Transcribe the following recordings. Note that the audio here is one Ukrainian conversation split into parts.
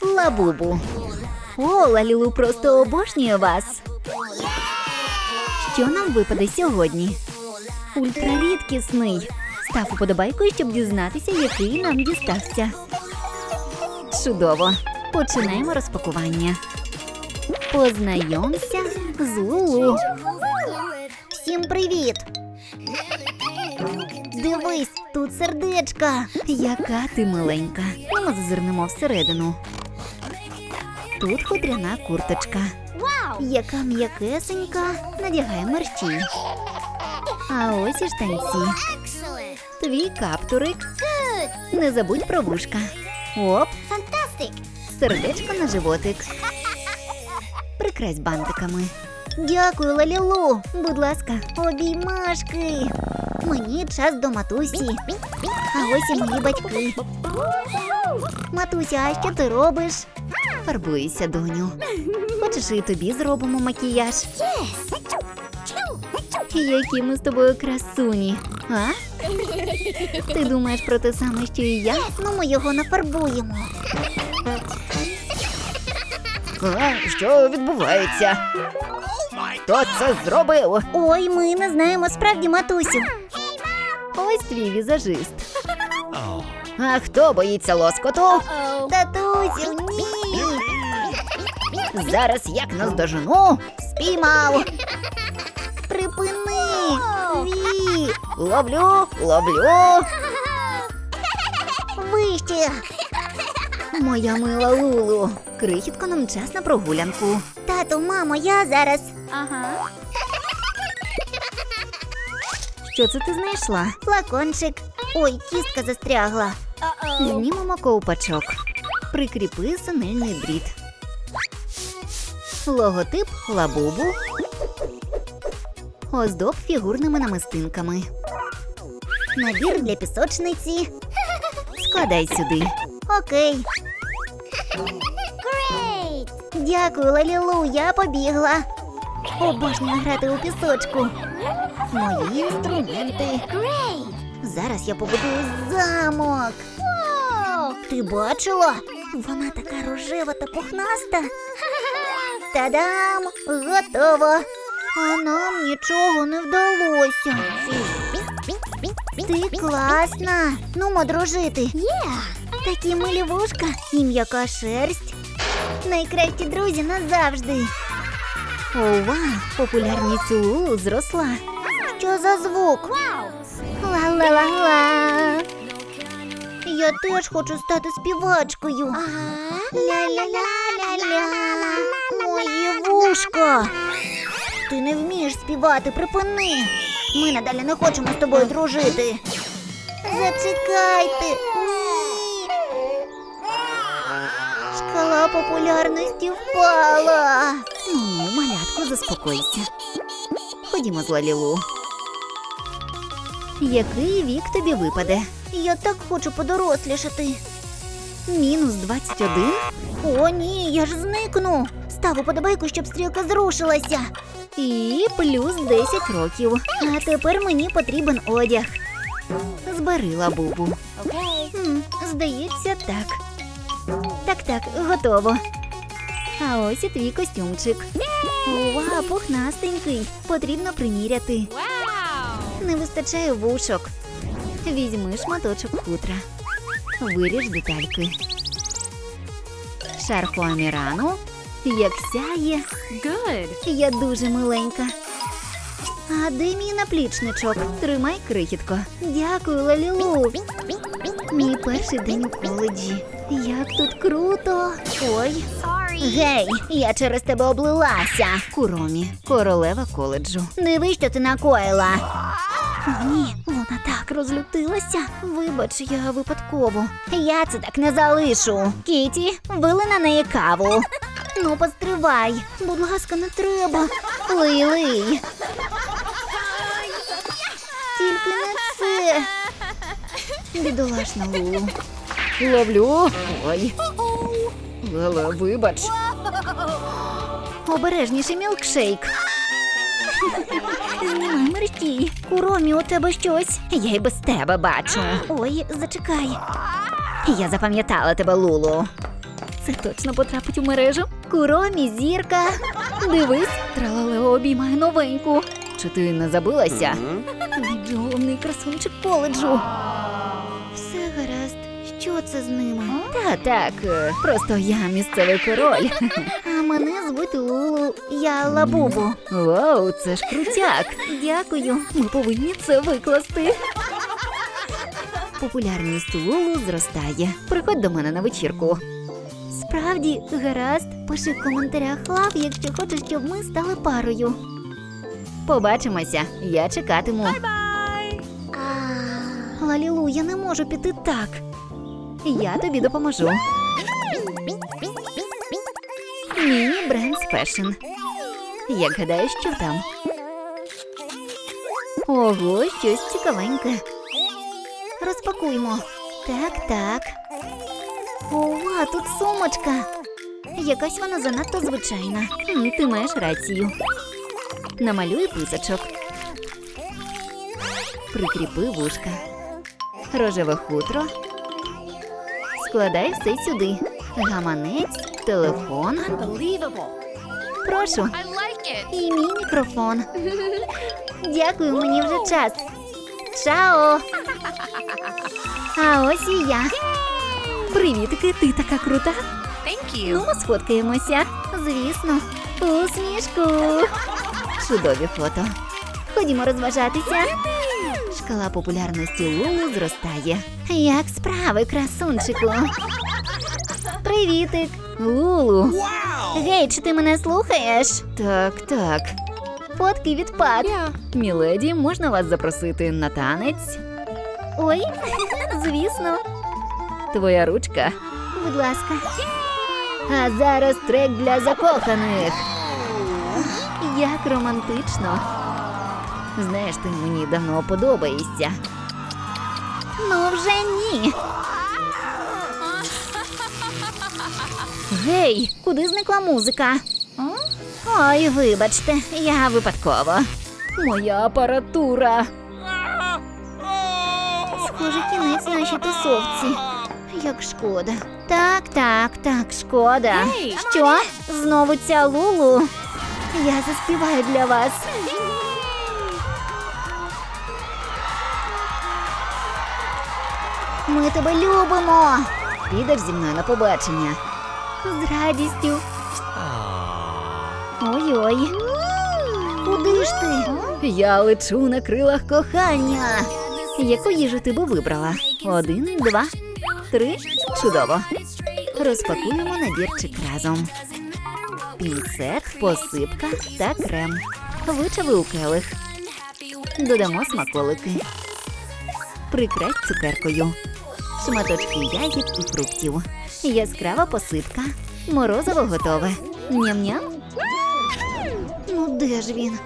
Лабубу. О, Лалілу просто обожнює вас. Що нам випаде сьогодні? Ультрарідкісний. Став уподобайкою, щоб дізнатися, який нам дістався. Чудово. Починаємо розпакування. Познайомся з Лулу. Всім привіт! Дивись, тут сердечка. Яка ти миленька. Ми зазирнемо всередину. Тут хутряна курточка. Яка м'якесенька, надягає мерщій. А ось і штанці. Твій каптурик. Не забудь про вушка. Оп, Fantastic! сердечко на животик. Прикрась бантиками. Дякую, Лалілу. Будь ласка, обіймашки. Мені час до матусі. А ось і мої батьки. Матуся, а що ти робиш? Фарбуюся, доню. Хочеш і тобі зробимо макіяж? Які ми з тобою красуні, а? Ти думаєш про те саме, що і я? Ну, ми його нафарбуємо. А, що відбувається? Хто це зробив? Ой, ми не знаємо справді, матусю. Ось твій візажист. А хто боїться лоскоту? Татусю, ні. Зараз як наздожену, спіймав. Припини. Ві. Ловлю, ловлю. Вище. Моя мила Лулу. Крихітко нам час на прогулянку. Тату, мамо, я зараз. Ага. Що це ти знайшла? Флакончик. Ой, кістка застрягла. Знімемо ковпачок. Прикріпи синельний дріт. Логотип лабубу. Оздоб фігурними намистинками. Набір для пісочниці. Складай сюди. Окей. Great! Дякую, Лалілу, я побігла. Обожнюю грати у пісочку. Мої інструменти. Great! Зараз я побудую замок. Ти бачила? Вона така рожева та пухнаста. Та-дам! Готово! А нам нічого не вдалося. Ти класна. Ну, дружити. Yeah! Такі милі вушка і м'яка шерсть. Найкращі друзі назавжди. Ова, популярність Лулу зросла. Що за звук? Wow! Ла-ла-ла-ла. Я теж хочу стати співачкою. Ага. Ля-ля-ля-ля-ля. Мої вушка. Ти не вмієш співати, припини. Ми надалі не хочемо з тобою дружити. Зачекайте. Шкала популярності впала. Ну, малятко, заспокойся. Ходімо з Лалілу. Який вік тобі випаде? Я так хочу подорослішати. Мінус 21? О, ні, я ж зникну. Став уподобайку, щоб стрілка зрушилася. І плюс 10 років. А тепер мені потрібен одяг. Збери лабубу. Okay. Хм, здається, так. Так, так, готово. А ось і твій костюмчик. Ова, пухнастенький. Потрібно приміряти. Не вистачає вушок. Візьми шматочок хутра. Виріж детальки. Шарфу амірану. Як сяє. Good. Я дуже миленька. А де мій наплічничок? Тримай крихітко. Дякую, Лалілу. Мій перший день у коледжі. Як тут круто. Ой. Гей, я через тебе облилася. Куромі, королева коледжу. Диви, що ти накоїла. Ні, вона так розлютилася. Вибач, я випадково. Я це так не залишу. Кіті, вили на неї каву. Ну, постривай. Будь ласка, не треба. Лий, лий. Тільки не це. Бідолашна Лулу. Ловлю. Ой. Леле, вибач. Обережніше мілкшейк. Знімай мерщій. У у тебе щось. Я й без тебе бачу. Ой, зачекай. Я запам'ятала тебе, Лулу. Це точно потрапить у мережу. Куромі, зірка. Дивись, тралалео обіймає новеньку. Чи ти не забилася? Він головний красунчик коледжу. Все гаразд. Що це з ними? Та так, е, просто я місцевий король. А мене звуть Лулу. Я Лабубу. Вау, це ж крутяк. Дякую. Ми повинні це викласти. Популярність Лулу зростає. Приходь до мене на вечірку. Справді, гаразд. Пиши в коментарях лав, якщо хочеш, щоб ми стали парою. Побачимося, я чекатиму. Лалілу, я не можу піти так. Я тобі допоможу. Міні Брендс Фешн. Як гадаєш, що там? Ого, щось цікавеньке. Розпакуймо. Так, так. Ова, тут сумочка. Якась вона занадто звичайна. Ти маєш рацію. Намалюй писочок. Прикріпи вушка. Рожеве хутро. Складай все сюди. Гаманець, телефон. Прошу. І мій мікрофон. Дякую, мені вже час. Чао! А ось і я. Привітки, ти така крута. Ну, ми сфоткаємося. Звісно, усмішку. Чудові фото. Ходімо розважатися. Шкала популярності Лулу зростає. Як справи, красунчику? Привітик, Лулу. Гей, чи ти мене слухаєш? Так, так. Фотки відпад. Yeah. Міледі, можна вас запросити на танець? Ой, звісно. Твоя ручка. Будь ласка. А зараз трек для закоханих. Як романтично. Знаєш, ти мені давно подобаєшся. Ну вже ні. Гей, куди зникла музика? Ой, вибачте, я випадково. Моя апаратура. Схоже, кінець нашій тусовці. Як шкода. Так, так, так, шкода. Що? Знову ця Лулу? Я заспіваю для вас. Ми тебе любимо. Підеш зі мною на побачення. З радістю. Ой-ой. Куди ж ти? Я лечу на крилах кохання. Яку їжу ти би вибрала? Один, два, три. Чудово. Розпакуємо набірчик разом. Пінцет, посипка та крем. Вичави у келих. Додамо смаколики. Прикрась цукеркою. Шматочки ягід і фруктів. Яскрава посипка. Морозиво готове. Ням-ням. Ну де ж він?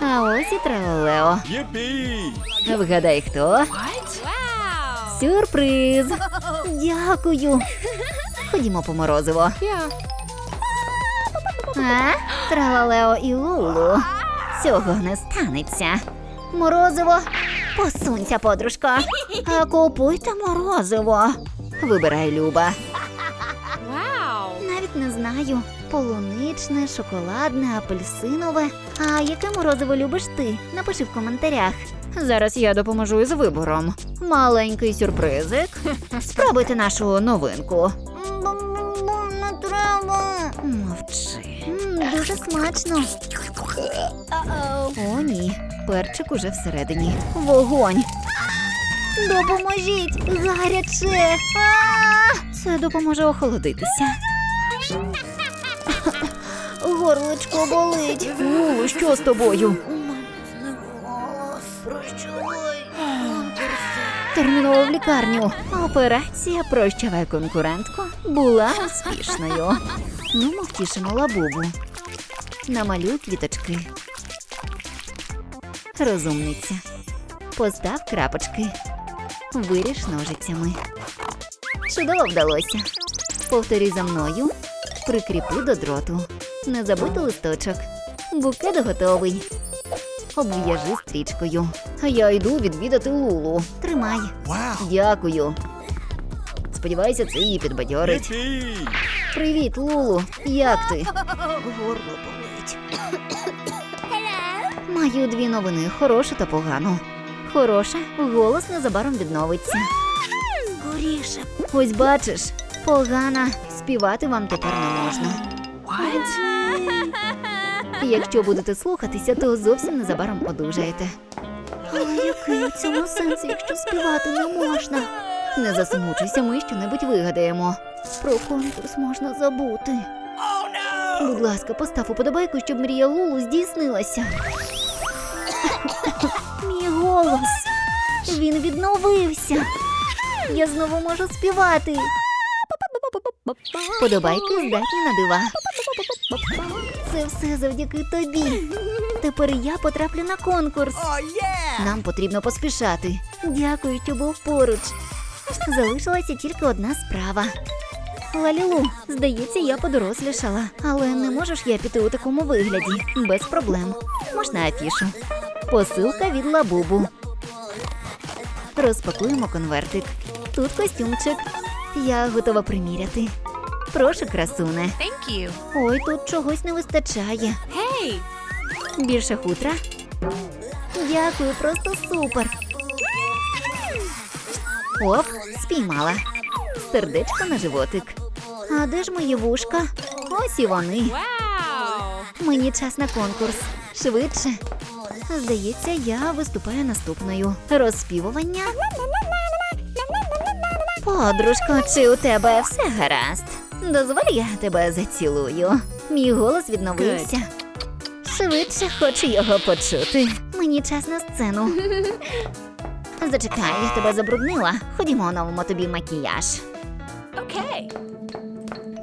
А ось і. Yippee! Вгадай, хто? Сюрприз! Дякую. Ходімо по морозиво. А? Тралалео і Лулу. Цього не станеться. Морозиво. Посунься, подружко. А купуйте морозиво. Вибирай Люба. Wow. Навіть не знаю. Полуничне, шоколадне, апельсинове. А яке морозиво любиш ти? Напиши в коментарях. Зараз я допоможу із вибором. Маленький сюрпризик. Спробуйте нашу новинку. Не треба. Мовчи. Дуже смачно. О, ні. Перчик уже всередині. Вогонь. Допоможіть! Гаряче! А! Це допоможе охолодитися. Горличко болить. О, що з тобою? Терміново в лікарню. Операція Прощавай конкурентко була успішною. Ну, ми втішимо лабубу. Намалюй квіточки. Розумниця. Постав крапочки. Виріж ножицями. Чудово вдалося. Повторюй за мною. Прикріпи до дроту. Не забудь листочок. Букет готовий. Обв'яжи стрічкою. А я йду відвідати Лулу. Тримай. Wow! Дякую. Сподіваюся, це її підбадьорить. Привіт, Лулу. Як ти? Горло. Маю дві новини: хорошу та погану. Хороша, голос незабаром відновиться. Скоріше. Ось бачиш, погана. Співати вам тепер не можна. Якщо будете слухатися, то зовсім незабаром одужаєте. Але який у цьому сенс, якщо співати не можна? Не засмучуйся, ми щонебудь вигадаємо. Про конкурс можна забути. Будь ласка, постав уподобайку, щоб мрія Лулу здійснилася. Мій голос. Він відновився. Я знову можу співати. Подобайки здатні на дива. Це все завдяки тобі. Тепер я потраплю на конкурс. Нам потрібно поспішати. Дякую, що був поруч. Залишилася тільки одна справа. Лалілу, здається, я подорослішала, але не можу я піти у такому вигляді. Без проблем. Можна афішу. Посилка від лабубу. Розпакуємо конвертик. Тут костюмчик. Я готова приміряти. Прошу, красуне. Thank you. Ой, тут чогось не вистачає. Hey. Більше хутра. Дякую, просто супер. Оп, спіймала. Сердечко на животик. А де ж мої вушка? Ось і вони. Wow. Мені час на конкурс. Швидше. Здається, я виступаю наступною. Розспівування. Подружко, чи у тебе все гаразд? Дозволь, я тебе зацілую. Мій голос відновився. Швидше хочу його почути. Мені час на сцену. Зачекай, я тебе забруднила. Ходімо оновимо тобі макіяж. Okay.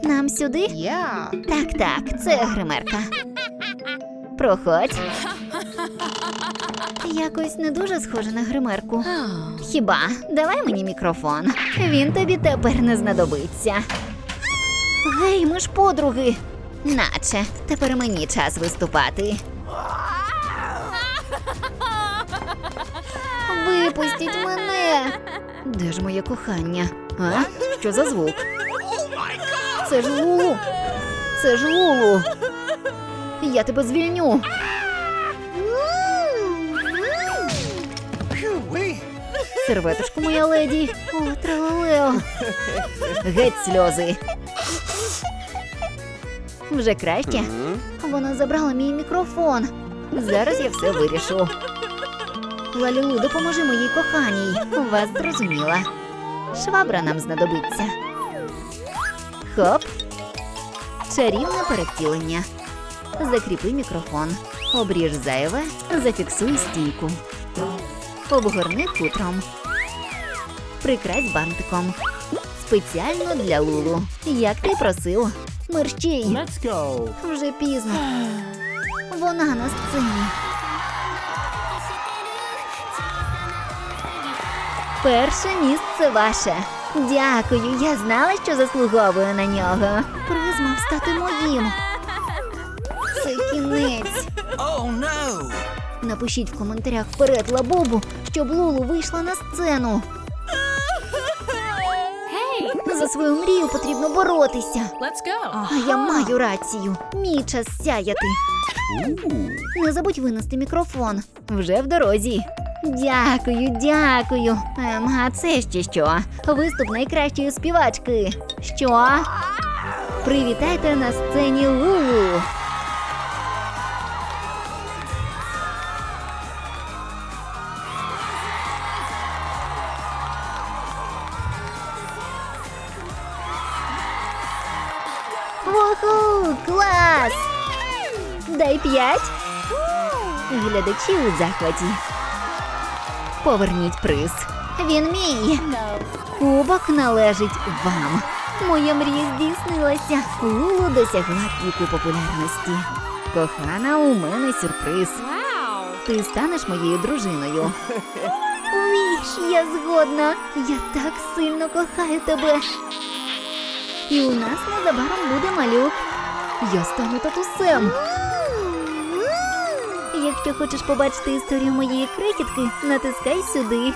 Нам сюди? Yeah. Так, так, це гримерка. Проходь. Якось не дуже схоже на гримерку. Хіба давай мені мікрофон. Він тобі тепер не знадобиться. Гей, ми ж подруги. Наче тепер мені час виступати. Випустіть мене. Де ж моє кохання? А? Що за звук? Це ж Лулу. Це ж Лулу. Я тебе звільню. Серветочку, моя леді. О, тралалео. Геть сльози. Вже краще. Вона забрала мій мікрофон. Зараз я все вирішу. Лалілу, допоможи моїй коханій. Вас зрозуміла. Швабра нам знадобиться. Хоп. Чарівне перевтілення. Закріпи мікрофон. Обріж зайве, зафіксуй стійку. Обгорни хутром. Прикрась бантиком. Спеціально для Лулу. Як ти просив. Мерщій. Let's go. Вже пізно. Вона на сцені. Перше місце ваше. Дякую, я знала, що заслуговую на нього. Приз мав стати моїм. Це кінець. Oh no! Напишіть в коментарях вперед лабубу, щоб Лулу вийшла на сцену. За свою мрію потрібно боротися. Let's go. А я маю рацію. Мій час сяяти. Не забудь винести мікрофон. Вже в дорозі. Дякую, дякую. Ем, а це ще що? Виступ найкращої співачки. Що? Привітайте на сцені Лулу. Уху, клас! Дай п'ять. Глядачі у захваті. Поверніть приз. Він мій. Кубок належить вам. Моя мрія здійснилася. Лулу досягла піку популярності. Кохана, у мене сюрприз. Ти станеш моєю дружиною. Віч, я згодна. Я так сильно кохаю тебе. І у нас незабаром буде малюк. Я стану татусем. Якщо хочеш побачити історію моєї крихітки, натискай сюди.